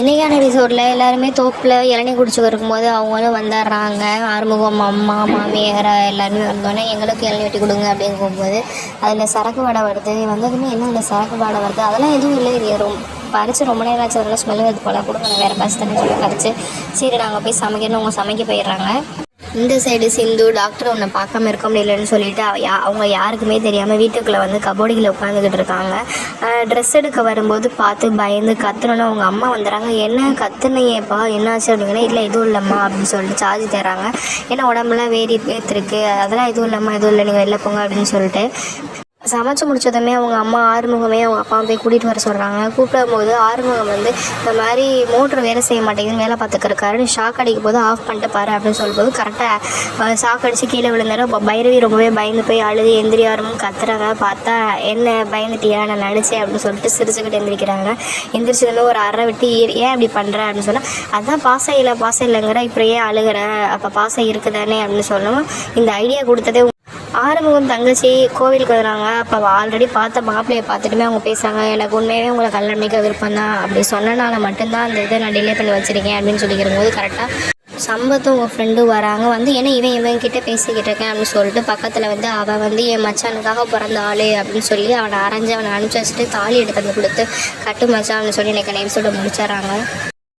இன்றைக்கான எபிசோடில் எல்லாருமே தோப்பில் இளநீ குடிச்சு இருக்கும்போது அவங்களும் வந்துடுறாங்க. ஆறுமுகம் அம்மா மாமியார் எல்லாருமே வந்தோடனே எங்களுக்கு இளநீ வெட்டி கொடுங்க அப்படின்னு போகும்போது அதில் சரக்கு வடை வருது. வந்ததுமே என்ன இந்த சரக்கு வடை வருது? அதெல்லாம் எதுவும் இல்லை இது ரொம்ப பறித்து ரொம்ப நேரம் ஆச்சு. அதெல்லாம் ஸ்மெல் வருது போல். கொடுங்க நான் வேறு பஸ் தண்ணி சொல்லி பறித்து சரி நாங்கள் போய் சமைக்கணும். அவங்க சமைக்க போயிடுறாங்க. இந்த சைடு சிந்து டாக்டர் உன்னை பார்க்காம இருக்க முடியலன்னு சொல்லிட்டு அவங்க யாருக்குமே தெரியாமல் வீட்டுக்குள்ளே வந்து கபோர்டியில் உட்காந்துக்கிட்டு இருக்காங்க. ட்ரெஸ் எடுக்க வரும்போது பார்த்து பயந்து கத்துனோன்னு அவங்க அம்மா வந்துடுறாங்க என்ன கத்துனையேப்பா? என்னாச்சு? அப்படிங்கன்னா இல்லை எதுவும் இல்லைம்மா அப்படின்னு சொல்லிட்டு சார்ஜ் தராங்க ஏன்னா உடம்புலாம் வேரி பேத்துருக்கு அதெல்லாம் எதுவும் இல்லைம்மா எதுவும் இல்லை நீங்கள் வெளில போங்க அப்படின்னு சொல்லிட்டு சமைச்சு முடிச்சதுமே அவங்க அம்மா ஆறுமுகமே அவங்க அப்பா போய் கூட்டிகிட்டு வர சொல்கிறாங்க கூப்பிடும் போது ஆறுமுகம் வந்து இந்த மாதிரி மோட்ரு வேலை செய்ய மாட்டேங்குதுன்னு வேலை பார்த்துக்கிறக்காரு ஷாக் அடிக்கும் போது ஆஃப் பண்ணிட்டு பாரு அப்படின்னு சொல்லும்போது கரெக்டாக ஷாக் அடித்து கீழே விழுந்தாரு பைரவி ரொம்பவே பயந்து போய் அழுது எந்திரி ஆரம்பம் கத்துறாங்க. பார்த்தா என்ன பயந்துட்டியா? நான் நினச்சேன் அப்படின்னு சொல்லிட்டு சிரிச்சுக்கிட்டு எந்திரிக்கிறாங்க. எந்திரிச்சதுமே ஒரு அரை விட்டு ஏன் இப்படி பண்ணுற அப்படின்னு சொன்னால் அதான் பாசம் இல்லை பாசம் இல்லைங்கிற இப்போ ஏன் அழுகிற? அப்போ பாசம் இருக்குதானே? அப்படின்னு சொல்லவும் இந்த ஐடியா கொடுத்ததே ஆறுமுகம் தங்கச்சி கோவிலுக்கு வராங்க. அப்போ ஆல்ரெடி பார்த்த மாப்பிள்ளையை பார்த்துட்டுமே அவங்க பேசுகிறாங்க எனக்கு உண்மையாகவே உங்களை கல்யாணம் பண்ணிக்க விருப்பம் தான். அப்படி சொன்னனால மட்டும்தான் அந்த இதை நான் டிலே பண்ணி வச்சிருக்கேன் அப்படின்னு சொல்லிக்கிற போது கரெக்டாக சம்பத்தும் உங்கள் ஃப்ரெண்டும் வராங்க. வந்து ஏன்னா இவன் இவன் கிட்டே பேசிக்கிட்டு இருக்கேன் அப்படின்னு சொல்லிட்டு பக்கத்தில் வந்து அவன் வந்து என் மச்சானுக்காக பிறந்த ஆள் அப்படின்னு சொல்லி அவனை அரைஞ்சு அவனை அனுப்பிச்சி வச்சுட்டு தாலி எடுத்து வந்து கொடுத்து கட்டு மச்சான் அப்படின்னு சொல்லி எனக்கு எபிசோட முடிச்சிடறாங்க.